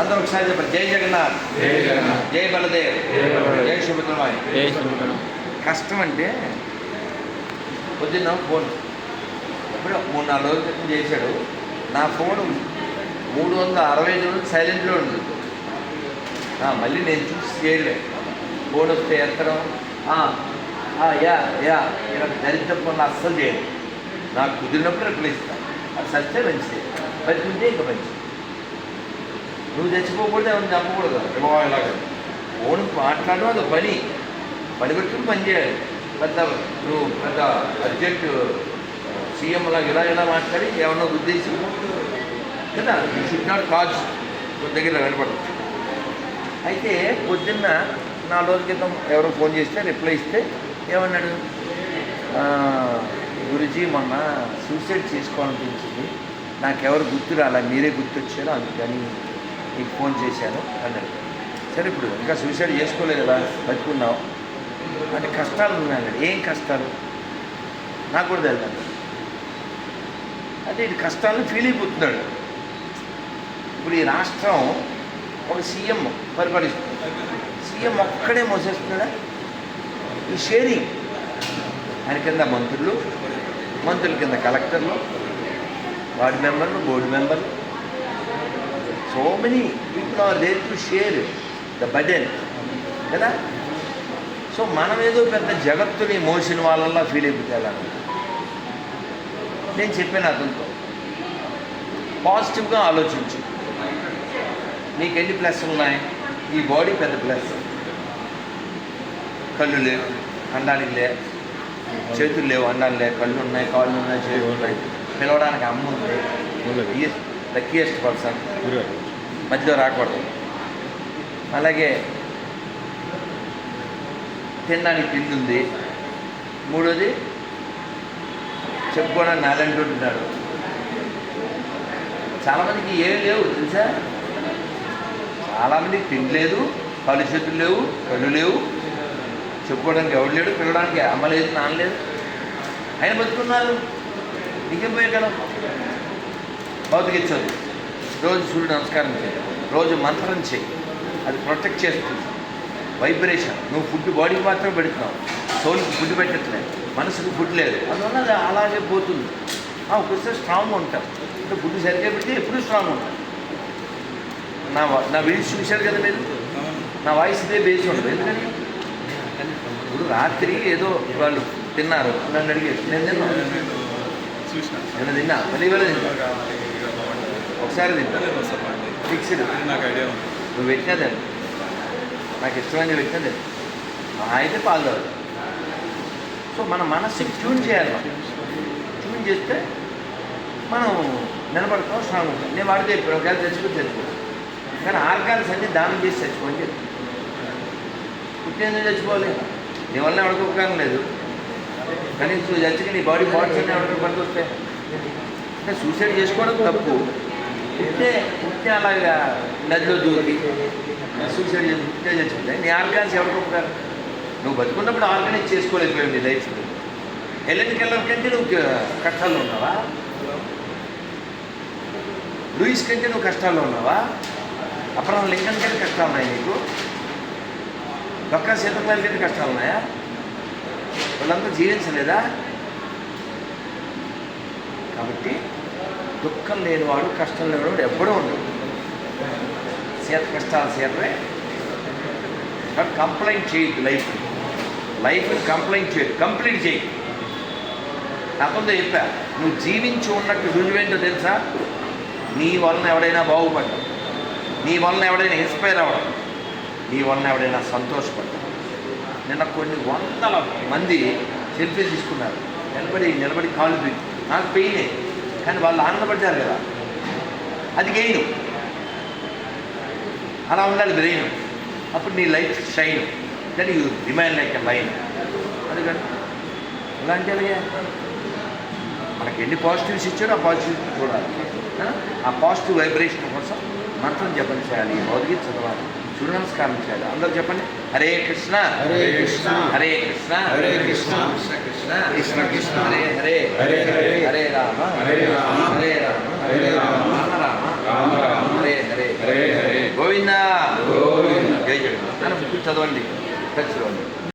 అందరూ ఒకసారి చెప్పండి. జై జగన్నాథ్. జై బలదేవ్. జై శ్రీరామ్ కష్టం అంటే పొద్దున్న ఫోన్. ఎప్పుడో మూడు నాలుగు రోజుల క్రితం చేశాడు. నా ఫోన్ మూడు వందల అరవై ఐదు రోజులు సైలెంట్లో ఉంది. మళ్ళీ నేను చూసి చేయలే. ఫోన్ వస్తే ఎత్తడం. యా యా ఇలా దరిద్ర పనులు అస్సలు చేయను నాకు కుదిరినప్పుడు రిప్లై ఇస్తాను అది సస్తే మంచిది. బతికుంటే ఇంకా మంచిది. నువ్వు చచ్చిపోకూడదు ఎవరిని చంపకూడదు. ఇలాగా ఫోన్ మాట్లాడడం అది పని పని పెట్టుకుని పని చేయాలి. పెద్ద నువ్వు పెద్ద అర్జెంట్ సీఎం లాగా ఇలా ఇలా మాట్లాడి ఏమన్నా ఉద్దేశం? కదా యూ షుడ్ నాట్ కాజ్ దగ్గర కనపడదు అయితే పొద్దున్న నాలుగు రోజుల క్రితం ఎవరో ఫోన్ చేస్తే రిప్లై ఇస్తే ఏమన్నాడు? "ఆ, గురుజీ మొన్న సూసైడ్ చేసుకోవాలనిపించింది. నాకెవరు గుర్తు రాలా మీరే గుర్తొచ్చారు అందుకని నీకు ఫోన్ చేశాను అన్నాడు సరే ఇప్పుడు ఇంకా సూసైడ్ చేసుకోలేదు కదా బతుకున్నావు. అంటే కష్టాలు ఉన్నాయి ఏం కష్టాలు? నాకు కూడా తెలియదు అంటే. ఇది కష్టాలను ఫీల్ అయిపోతున్నాడు. ఇప్పుడు ఈ రాష్ట్రం ఒక సీఎం పరిపాలిస్తుంది. సీఎం ఒక్కడే మోసేస్తున్నాడా? ఈ షేరింగ్ ఆయన కింద మంత్రులు మంత్రుల కింద కలెక్టర్లు వార్డు మెంబర్లు బోర్డు మెంబర్లు. So many people are there to share the burden కదా? సో మనం ఏదో పెద్ద జగత్తుని మోసిన వాళ్ళల్లా ఫీల్ అయిపోతే ఎలా నేను చెప్పాను అతనితో. పాజిటివ్గా ఆలోచించు. నీకు ఎన్ని ప్లస్ ఉన్నాయి? ఈ బాడీ పెద్ద ప్లస్ కళ్ళు లేవు అనడానికి లే చేతులు లేవు అనడానికి లే కళ్ళు ఉన్నాయి కాళ్ళు ఉన్నాయి చేతులు ఉన్నాయి. పిలవడానికి అమ్మ ఉంది. లక్కీయెస్ట్ పర్సన్ మధ్యలో రాకూడదు. అలాగే తినడానికి తిండి ఉంది. మూడోది చెప్పుకోవడానికి నాలంటి ఉంటున్నాడు చాలామందికి ఏం లేవు తెలుసా? చాలామందికి తిండి లేదు కాళ్ళు చేతులు లేవు కళ్ళు లేవు. చెప్పుకోవడానికి ఎవడు లేడు పిలవడానికి అమ్మ లేదు నాన్న లేదు. ఆయన బతుకున్నారు నీకేం పోయే కదా భౌతికిచ్చదు రోజు సూర్యుడు నమస్కారం చేయి. రోజు మంత్రం చేయి. అది ప్రొటెక్ట్ చేస్తుంది. వైబ్రేషన్. నువ్వు ఫుడ్ బాడీకి మాత్రం పెడుతున్నావు. సోల్కి ఫుడ్ పెట్టట్లేదు. మనసుకు ఫుడ్ లేదు. అందువల్ల అది అలాగే పోతుంది. ఆ, ఒక్కొక్కసారి స్ట్రాంగ్ ఉంటాం. అంటే ఫుడ్ సరిగ్గా పెడితే ఎప్పుడు స్ట్రాంగ్ ఉంటాం. నా నా వీడియోస్ చూశారు కదా మీరు? నా వాయిస్ ఇదే బేస్ ఉండదు. ఎందుకని? ఇప్పుడు రాత్రి ఏదో వాళ్ళు తిన్నారు. నన్ను అడిగారు. నేను తిన్నాను. చూసిన నేను తిన్నా? మళ్ళీ ఇవాళ తిన్నా ఒకసారి తిన్నా ఫిక్స్డ్ నాకు ఐడియా ఉంది. నువ్వు పెట్టినదే నాకు ఇష్టమైన పెట్టినదే అయితే పాలు తాగు. సో మన మనస్సుకి ట్యూన్ చేయాలి ట్యూన్ చేస్తే మనం నిలబడతాం స్ట్రాంగ్ ఉంటాం. నేను వాడితే ఇప్పుడు ఒకవేళ చచ్చిపోతే చచ్చిపోతాను కానీ ఆర్గాన్స్ అన్ని దానం చేసి చచ్చిపోండి పుట్టేందుకు చచ్చిపోవాలి నీ వల్ల ఎవరికి ఉపకారం లేదు. కానీ నువ్వు చచ్చిగా నీ బాడీ పార్ట్స్ అన్నీ ఎవరికి పనికి వస్తాయి అంటే సూసైడ్ చేసుకోవడం తప్పు. ఉంటే ఉంటే అలాగా నదిలో దూరి సూసైడ్ చేసి ఉంటే చచ్చిపోతాయి నీ ఆర్గాన్స్ ఎవరికి ఉంటారు నువ్వు బతుకున్నప్పుడు ఆర్గనైజ్ చేసుకోలేకపోయావు నీ లైఫ్. ఎల్లటి కంటే నువ్వు కష్టాల్లో ఉన్నావా? లూయిస్ కంటే నువ్వు కష్టాల్లో ఉన్నావా? అప్పుడు లింకన్ కంటే కష్టాలు ఉన్నాయి నీకు? డొక్కా సీతకాయల కంటే కష్టాలు ఉన్నాయా? వాళ్ళంతా జీవించలేదా? కాబట్టి దుఃఖం లేనివాడు కష్టం లేనివాడు ఎప్పుడూ ఉండదు సీత కష్టాలు సీతరే కానీ కంప్లైంట్ చేయొద్దు లైఫ్ లైఫ్ కంప్లైంట్ చేయొద్దు. కంప్లీట్ చేయదు నాకుందో చెప్పా నువ్వు జీవించి ఉన్నట్టు రుజువేంటో తెలుసా? నీ వలన ఎవడైనా బాగుపడ్డావు నీ వలన ఎవడైనా ఇన్స్పైర్ అవ్వడం నీ వలన ఎవడైనా సంతోషపడ్డావు నిన్న కొన్ని వందల మంది సెల్ఫీ తీసుకున్నారు. నిలబడి నిలబడి కాళ్ళు పెట్టి నాకు పెయినే కానీ వాళ్ళు ఆనందపడ్డారు కదా. అది గెయిన్ అలా ఉండాలి బ్రెయిన్ అప్పుడు నీ life shine that you remain like a line అందుకని ఇలాంటి అలాగే మనకి ఎన్ని పాజిటివ్స్ ఇచ్చాడో ఆ పాజిటివ్స్ చూడాలి. ఆ? పాజిటివ్ వైబ్రేషన్ కోసం మంత్రం జపం చేయాలి భగవద్గీత చదవాలి సూర్య నమస్కారం చేయాలి. అందరూ చెప్పండి. హరే కృష్ణ. హరే కృష్ణ. హరే కృష్ణ. హరే కృష్ణ. కృష్ణ కృష్ణ. కృష్ణ హరే హరే. హరే హరే. హరే రామ. హరే రామ. హరే రామ. హరే రామ. రామ. రామ రామ. రామ హరే హరే. హరే హరే. గోవింద. గోవింద. జై చదవండి. ఖచ్చితంగా